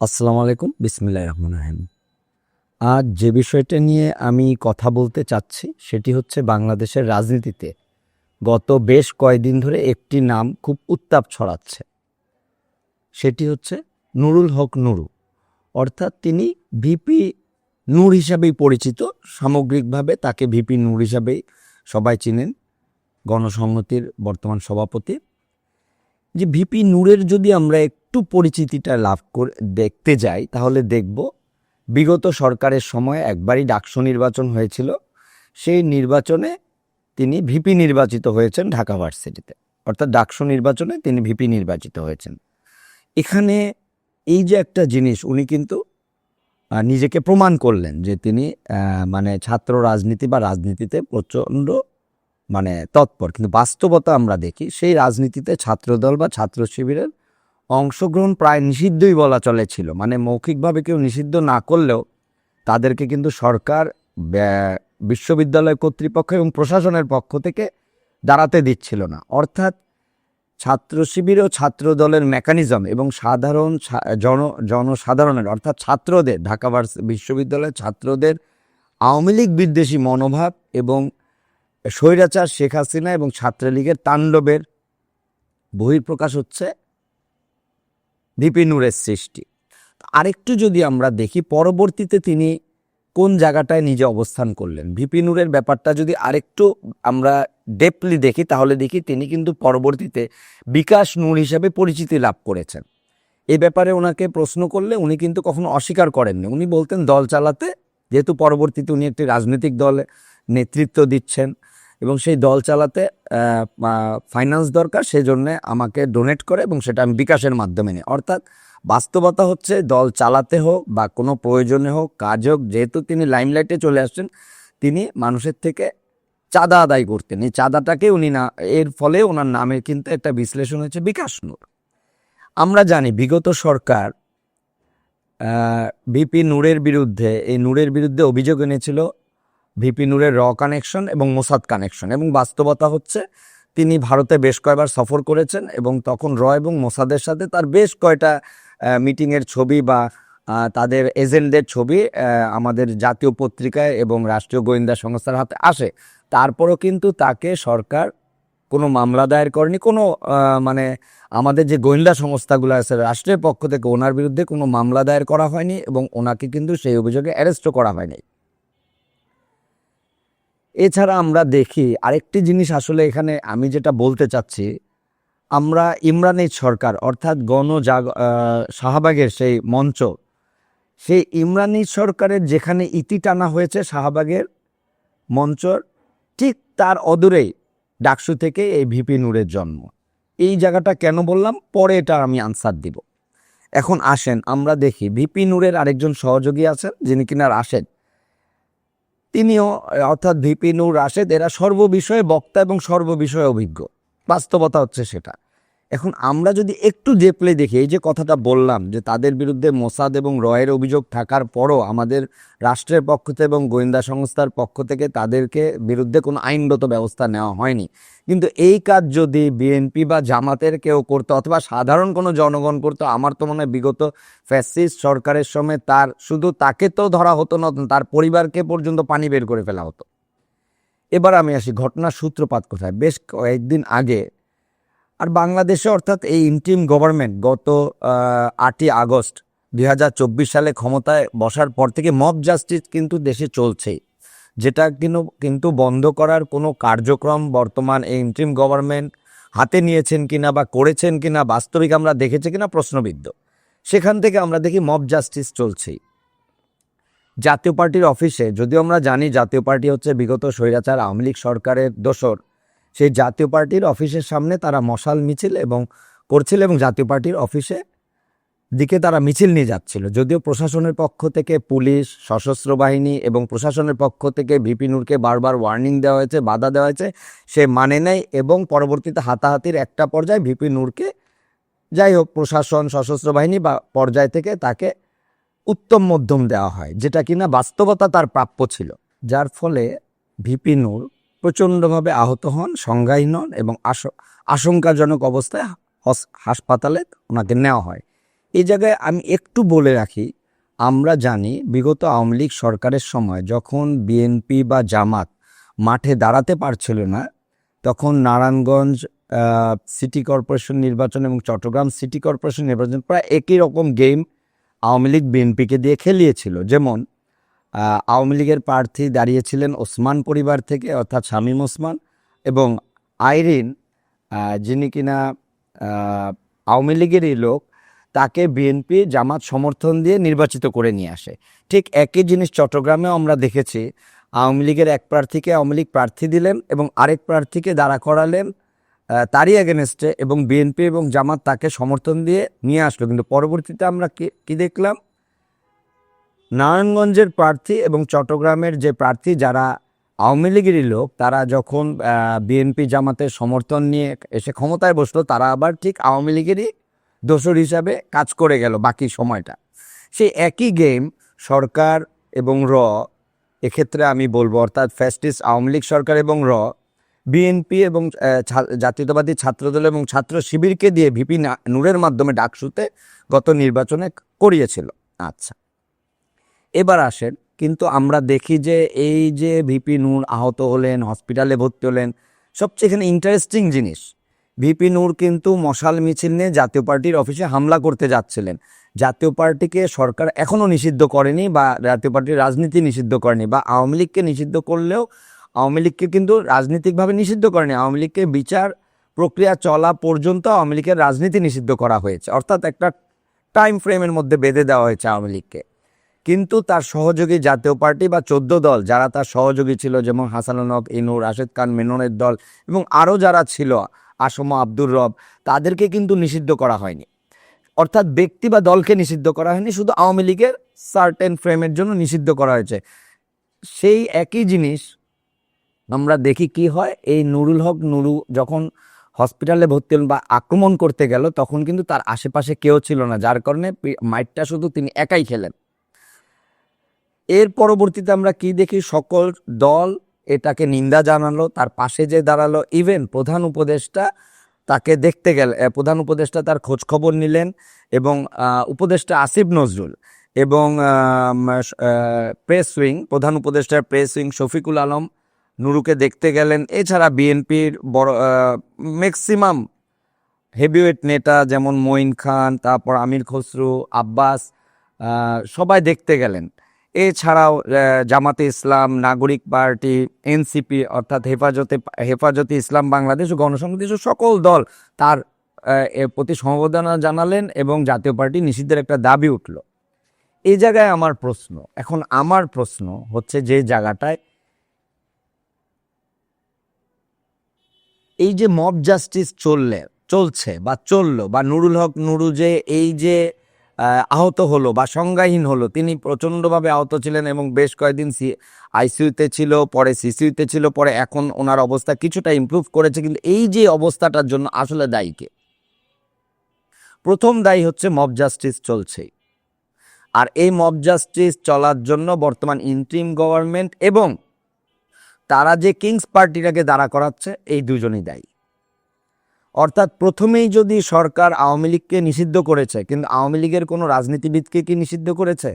আসসালামু আলাইকুম, বিসমিল্লাহ রহমান রাহিম। আজ যে বিষয়টা নিয়ে আমি কথা বলতে চাচ্ছি, সেটি হচ্ছে বাংলাদেশের রাজনীতিতে গত বেশ কয়েকদিন ধরে একটি নাম খুব উত্তাপ ছড়াচ্ছে। সেটি হচ্ছে নুরুল হক নুরু। অর্থাৎ তিনি ভিপি নূর হিসাবেই পরিচিত। সামগ্রিকভাবে তাকে ভিপি নূর হিসাবেই সবাই চিনেন। গণসংহতির বর্তমান সভাপতি। যে ভিপি নূরের যদি আমরা একটু পরিচিতিটা লাভ করে, দেখতে যাই, তাহলে দেখব। বিগত সরকারের সময় একবারই ডাকসু নির্বাচন হয়েছিল। সেই নির্বাচনে তিনি ভিপি নির্বাচিত হয়েছেন ঢাকা ভার্সিটিতে। অর্থাৎ ডাকসু নির্বাচনে তিনি ভিপি নির্বাচিত হয়েছেন। এখানে এই যে একটা জিনিস, উনি কিন্তু নিজেকে প্রমাণ করলেন যে তিনি মানে ছাত্র রাজনীতি বা রাজনীতিতে প্রচণ্ড মানে তৎপর। কিন্তু বাস্তবতা আমরা দেখি, সেই রাজনীতিতে ছাত্রদল বা ছাত্র শিবিরের অংশগ্রহণ প্রায় নিষিদ্ধই বলা চলে ছিল মানে মৌখিকভাবে কেউ নিষিদ্ধ না করলেও তাদেরকে কিন্তু সরকার বিশ্ববিদ্যালয় কর্তৃপক্ষ এবং প্রশাসনের পক্ষ থেকে দাঁড়াতে দিচ্ছিল না। অর্থাৎ ছাত্র শিবির ও ছাত্র দলের মেকানিজম এবং সাধারণ জন, জনসাধারণের, অর্থাৎ ছাত্রদের, ঢাকা বিশ্ববিদ্যালয়ের ছাত্রদের আওয়ামী লীগ বিদ্বেষী মনোভাব এবং স্বৈরাচার শেখ হাসিনা এবং ছাত্রলীগের তাণ্ডবের বহিঃপ্রকাশ হচ্ছে ভিপি নূরের সৃষ্টি। আরেকটু যদি আমরা দেখি, পরবর্তীতে তিনি কোন জায়গাটায় নিজে অবস্থান করলেন? ভিপি নূরের ব্যাপারটা যদি আরেকটু আমরা ডেপলি দেখি, তাহলে দেখি তিনি কিন্তু পরবর্তীতে বিকাশ নূর হিসাবে পরিচিতি লাভ করেছেন। এ ব্যাপারে ওনাকে প্রশ্ন করলে উনি কিন্তু কখনো অস্বীকার করেননি। উনি বলতেন, দল চালাতে। যেহেতু পরবর্তীতে উনি একটি রাজনৈতিক দলে নেতৃত্ব দিচ্ছেন। এবং সেই দল চালাতে ফাইন্যান্স দরকার সেই জন্যে আমাকে ডোনেট করে এবং সেটা আমি বিকাশের মাধ্যমে নিই। অর্থাৎ বাস্তবতা হচ্ছে দল চালাতে হোক বা কোনো প্রয়োজনে হোক, কাজ হোক, যেহেতু তিনি লাইমলাইটে চলে আসছেন, তিনি মানুষের থেকে চাঁদা আদায় করতেন। এই চাঁদাটাকে উনি না, এর ফলে ওনার নামের কিন্তু একটা বিশ্লেষণ হচ্ছে বিকাশ নূর আমরা জানি বিগত সরকার বিপি নূরের বিরুদ্ধে, এই নূরের বিরুদ্ধে অভিযোগ এনেছিল ভিপি নূরের র কানেকশন এবং মোসাদ কানেকশন এবং বাস্তবতা হচ্ছে, তিনি ভারতে বেশ কয়েকবার সফর করেছেন এবং তখন র এবং মোসাদের সাথে তার বেশ কয়টা মিটিংয়ের ছবি বা তাদের এজেন্টদের ছবি আমাদের জাতীয় পত্রিকায় এবং রাষ্ট্রীয় গোয়েন্দা সংস্থার হাতে আসে। তারপরও কিন্তু তাকে সরকার কোনো মামলা দায়ের করেনি, কোনো মানে আমাদের যে গোয়েন্দা সংস্থাগুলো আছে, রাষ্ট্রের পক্ষ থেকে ওনার বিরুদ্ধে কোনো মামলা দায়ের করা হয়নি এবং ওনাকে কিন্তু সেই অভিযোগে অ্যারেস্টও করা হয়নি। এছাড়া আমরা দেখি আরেকটি জিনিস আসলে এখানে আমি যেটা বলতে চাচ্ছি, আমরা ইমরানের সরকার অর্থাৎ গণজাগ শাহবাগের সেই মঞ্চ, সেই ইমরানি সরকারের যেখানে ইতি টানা হয়েছে শাহবাগের মঞ্চর, ঠিক তার অদূরেই ডাকসু থেকে এই ভিপি নূরের জন্ম। এই জায়গাটা কেন বললাম? পরে এটা আমি আনসার দিব। এখন আসেন, আমরা দেখি, ভিপি নূরের আরেকজন সহযোগী আছেন যিনি কিনা রাশেদ। তিনিও অর্থাৎ ভিপি নূর রাশেদ এরা সর্ববিষয়ে বক্তা এবং সর্ববিষয়ে অভিজ্ঞ। বাস্তবতা হচ্ছে সেটা। এখন আমরা যদি একটু জেপলে দেখি, এই যে কথাটা বললাম যে তাদের বিরুদ্ধে মোসাদ এবং রয়ের অভিযোগ থাকার পরও আমাদের রাষ্ট্রের পক্ষ থেকে এবং গোয়েন্দা সংস্থার পক্ষ থেকে তাদেরকে বিরুদ্ধে কোনো আইনগত ব্যবস্থা নেওয়া হয়নি। কিন্তু এই কাজ যদি বিএনপি বা জামাতের কেউ করতো অথবা সাধারণ কোনো জনগণ করতো, আমার তো মনে হয় বিগত ফ্যাসিস্ট সরকারের সময় তার শুধু তাকে তো ধরা হতো না, তার পরিবারকে পর্যন্ত পানি বের করে ফেলা হতো। এবার আমি আসি, ঘটনার সূত্রপাত কোথায়? বেশ কয়েকদিন আগে আর বাংলাদেশে অর্থাৎ এই ইন্টিম গভর্নমেন্ট গত আটই আগস্ট দুই হাজার চব্বিশ সালে ক্ষমতায় বসার পর থেকে মব জাস্টিস কিন্তু দেশে চলছেই। যেটা কিন্তু কিন্তু বন্ধ করার কোনো কার্যক্রম বর্তমান এই ইন্টিম গভর্নমেন্ট হাতে নিয়েছেন কিনা বা করেছেন কিনা বাস্তবিক আমরা দেখেছি কিনা প্রশ্নবিদ্ধ। সেখান থেকে আমরা দেখি মব জাস্টিস চলছেই। জাতীয় পার্টির অফিসে যদিও আমরা জানি জাতীয় পার্টি হচ্ছে বিগত স্বৈরাচার আওয়ামী লীগ সরকারের দোসর সেই জাতীয় পার্টির অফিসের সামনে তারা মশাল মিছিল এবং করছিল এবং জাতীয় পার্টির অফিসে দিকে তারা মিছিল নিয়ে যাচ্ছিল। যদিও প্রশাসনের পক্ষ থেকে পুলিশ, সশস্ত্র বাহিনী এবং প্রশাসনের পক্ষ থেকে ভিপি নূরকে বারবার ওয়ার্নিং দেওয়া হয়েছে, বাধা দেওয়া হয়েছে, সে মানে নেয় এবং পরবর্তীতে হাতাহাতির একটা পর্যায়ে ভিপি নূরকে যাই হোক প্রশাসন, সশস্ত্র বাহিনী বা পর্যায় থেকে তাকে উত্তম মধ্যম দেওয়া হয়, যেটা কিনা বাস্তবতা তার প্রাপ্য ছিল। যার ফলে ভিপি নূর প্রচণ্ডভাবে আহত হন, সংজ্ঞাহীন হন এবং আশঙ্কাজনক অবস্থায় হাসপাতালে ওনাকে নেওয়া হয়। এই জায়গায় আমি একটু বলে রাখি, আমরা জানি বিগত আওয়ামী লীগ সরকারের সময় যখন বিএনপি বা জামাত মাঠে দাঁড়াতে পারছিল না, তখন নারায়ণগঞ্জ সিটি কর্পোরেশন নির্বাচন এবং চট্টগ্রাম সিটি কর্পোরেশন নির্বাচন প্রায় একই রকম গেম আওয়ামী লীগ বিএনপিকে দিয়ে খেলিয়েছিল। যেমন আওয়ামী লীগের প্রার্থী দাঁড়িয়েছিলেন ওসমান পরিবার থেকে, অর্থাৎ শামীম ওসমান এবং আইরিন যিনি কিনা আওয়ামী লীগেরই লোক, তাকে বিএনপি জামাত সমর্থন দিয়ে নির্বাচিত করে নিয়ে আসে। ঠিক একই জিনিস চট্টগ্রামেও আমরা দেখেছি, আওয়ামী লীগের এক প্রার্থীকে আওয়ামী লীগ প্রার্থী দিলেন এবং আরেক প্রার্থীকে দাঁড়া করালেন তারই এগেনস্টে এবং বিএনপি এবং জামাত তাকে সমর্থন দিয়ে নিয়ে আসলো। কিন্তু পরবর্তীতে আমরা কি দেখলাম? নারায়ণগঞ্জের প্রার্থী এবং চট্টগ্রামের যে প্রার্থী যারা আওয়ামী লীগেরই লোক, তারা যখন বিএনপি জামাতের সমর্থন নিয়ে এসে ক্ষমতায় বসল, তারা আবার ঠিক আওয়ামী লীগেরই দোসর হিসাবে কাজ করে গেল বাকি সময়টা। সেই একই গেম সরকার এবং র, এক্ষেত্রে আমি বলব, অর্থাৎ ফ্যাস্টিস আওয়ামী লীগ সরকার এবং র, বিএনপি এবং জাতীয়তাবাদী ছাত্রদল এবং ছাত্র শিবিরকে দিয়ে ভিপি নূরের মাধ্যমে ডাকসুতে গত নির্বাচনে করিয়েছিল। আচ্ছা। এবার আসেন, কিন্তু আমরা দেখি যে এই যে ভিপি নূর আহত হলেন, হসপিটালে ভর্তি হলেন, সবচেয়ে এখানে ইন্টারেস্টিং জিনিস, ভিপি নূর কিন্তু মশাল মিছিল নিয়ে জাতীয় পার্টির অফিসে হামলা করতে যাচ্ছিলেন। জাতীয় পার্টিকে সরকার এখনও নিষিদ্ধ করেনি বা জাতীয় পার্টির রাজনীতি নিষিদ্ধ করেনি বা আওয়ামী লীগকে নিষিদ্ধ করলেও আওয়ামী লীগকে কিন্তু রাজনীতিকভাবে নিষিদ্ধ করেনি। আওয়ামী লীগকে বিচার প্রক্রিয়া চলা পর্যন্ত আওয়ামী লীগের রাজনীতি নিষিদ্ধ করা হয়েছে। অর্থাৎ একটা টাইম ফ্রেমের মধ্যে বেঁধে দেওয়া হয়েছে আওয়ামী লীগকে। কিন্তু তার সহযোগী জাতীয় পার্টি বা চোদ্দ দল, যারা তার সহযোগী ছিল যেমন হাসানুল হক ইনুর রাশেদ খান, মেননের দল এবং আরও যারা ছিল, আসম আব্দুর রব, তাদেরকে কিন্তু নিষিদ্ধ করা হয়নি। অর্থাৎ ব্যক্তি বা দলকে নিষিদ্ধ করা হয়নি, শুধু আওয়ামী লীগের সার্টেন ফ্রেমের জন্য নিষিদ্ধ করা হয়েছে। সেই একই জিনিস আমরা দেখি কি হয়, এই নুরুল হক নুরু যখন হসপিটালে ভর্তি হলেন বা আক্রমণ করতে গেল, তখন কিন্তু তার আশেপাশে কেউ ছিল না, যার কারণে মাইটটা শুধু তিনি একাই খেলেন। এর পরবর্তীতে আমরা কি দেখি? সকল দল এটাকে নিন্দা জানালো, তার পাশে যে দাঁড়াল ইভেন প্রধান উপদেষ্টা তাকে দেখতে গেল প্রধান উপদেষ্টা তার খোঁজ খবর নিলেন এবং উপদেষ্টা আসিফ নজরুল এবং প্রেস উইং, প্রধান উপদেষ্টার প্রেস উইং শফিকুল আলম নুরুকে দেখতে গেলেন। এছাড়া বিএনপির বড় ম্যাক্সিমাম হেভিওয়েট নেতা যেমন মঈন খান, তারপর আমির খসরু, আব্বাস সবাই দেখতে গেলেন। এছাড়াও জামাতে ইসলাম, নাগরিক পার্টি, এনসিপি অর্থাৎ হেফাজতে হেফাজতে ইসলাম, বাংলাদেশ ও গণসংহতি সকল দল তার প্রতি সমবেদনা জানালেন এবং জাতীয় পার্টি নিষিদ্ধের একটা দাবি উঠল। এই জায়গায় আমার প্রশ্ন, এখন আমার প্রশ্ন হচ্ছে যে জায়গাটায় এই যে মব জাস্টিস চললে, চলছে বা চলল বা নুরুল হক নুরু যে এই যে আহত হলো বা সংজ্ঞাহীন হলো। তিনি প্রচণ্ডভাবে আহত ছিলেন এবং বেশ কয়েকদিন সি আইসিইউতে ছিল, পরে সিসিইউতে ছিল, পরে এখন ওনার অবস্থা কিছুটা ইমপ্রুভ করেছে। কিন্তু এই যে অবস্থাটার জন্য আসলে দায়ীকে প্রথম দায়ী হচ্ছে মব জাস্টিস চলছেই। আর এই মব জাস্টিস চলার জন্য বর্তমান ইন্ট্রিম গভর্নমেন্ট এবং তারা যে কিংস পার্টিটাকে দাঁড়া করাচ্ছে, এই দুজনই দায়ী। অর্থাৎ প্রথমেই যদি সরকার আওয়ামী লীগকে নিষিদ্ধ করেছে, কিন্তু আওয়ামী লীগের কোনো রাজনীতিবিদকে কি নিষিদ্ধ করেছে?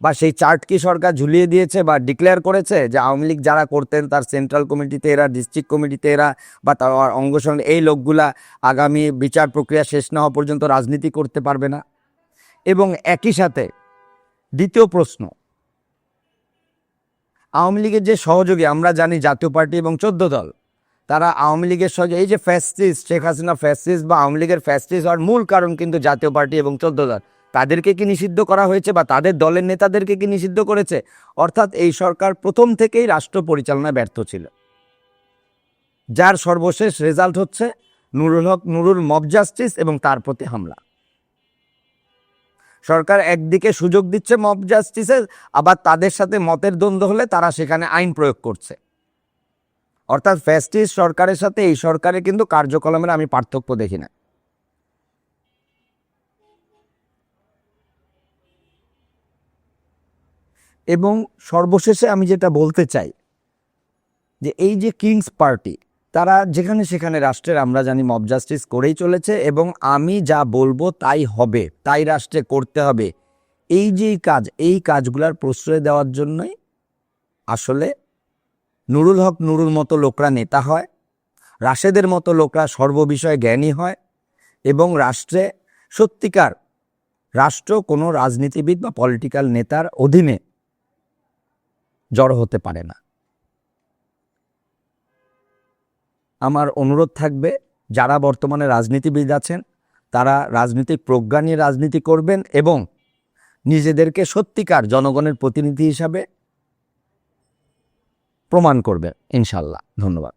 বা সেই চার্ট কি সরকার ঝুলিয়ে দিয়েছে বা ডিক্লেয়ার করেছে যে আওয়ামী লীগ যারা করতেন তার সেন্ট্রাল কমিটিতে এরা, ডিস্ট্রিক্ট কমিটিতে এরা বা তার অঙ্গসঙ্গে এই লোকগুলা আগামী বিচার প্রক্রিয়া শেষ না হওয়া পর্যন্ত রাজনীতি করতে পারবে না? এবং একই সাথে দ্বিতীয় প্রশ্ন, আওয়ামী লীগের যে সহযোগী, আমরা জানি জাতীয় পার্টি এবং চোদ্দ দল তারা আওয়ামী লীগের সহযোগী এই যে ফ্যাসিস্ট শেখ হাসিনা ফ্যাসিস্ট বা আওয়ামী লীগের ফ্যাসিস্ট হওয়ার মূল কারণ কিন্তু জাতীয় পার্টি এবং চোদ্দ দল। তাদেরকে কি নিষিদ্ধ করা হয়েছে বা তাদের দলের নেতাদেরকে কি নিষিদ্ধ করেছে? অর্থাৎ এই সরকার প্রথম থেকেই রাষ্ট্র পরিচালনায় ব্যর্থ ছিল। যার সর্বশেষ রেজাল্ট হচ্ছে নুরুল হক নুরুল মব জাস্টিস এবং তার প্রতি হামলা। সরকার একদিকে সুযোগ দিচ্ছে মব জাস্টিসের আবার তাদের সাথে মতের দ্বন্দ্ব হলে তারা সেখানে আইন প্রয়োগ করছে। অর্থাৎ ফ্যাস্টিস সরকারের সাথে এই সরকারের কিন্তু কার্যক্রমের আমি পার্থক্য দেখি না। এবং সর্বশেষে আমি যেটা বলতে চাই, যে এই যে কিংস পার্টি, তারা যেখানে সেখানে রাষ্ট্রের, আমরা জানি মব জাস্টিস করেই চলেছে এবং আমি যা বলব তাই হবে, তাই রাষ্ট্রে করতে হবে। এই যে কাজ, এই কাজগুলার প্রশ্রয় দেওয়ার জন্যই আসলে নুরুল হক নুরুল মতো লোকরা নেতা হয়, রাশেদের মতো লোকরা সর্ববিষয়ে জ্ঞানী হয় এবং রাষ্ট্রে সত্যিকার রাষ্ট্র কোনো রাজনীতিবিদ বা পলিটিক্যাল নেতার অধীনে জড়ো হতে পারে না। আমার অনুরোধ থাকবে, যারা বর্তমানে রাজনীতিবিদ আছেন, তারা রাজনৈতিক প্রজ্ঞা নিয়ে রাজনীতি করবেন এবং নিজেদেরকে সত্যিকার জনগণের প্রতিনিধি হিসাবে প্রমাণ করবে ইনশাল্লাহ ধন্যবাদ।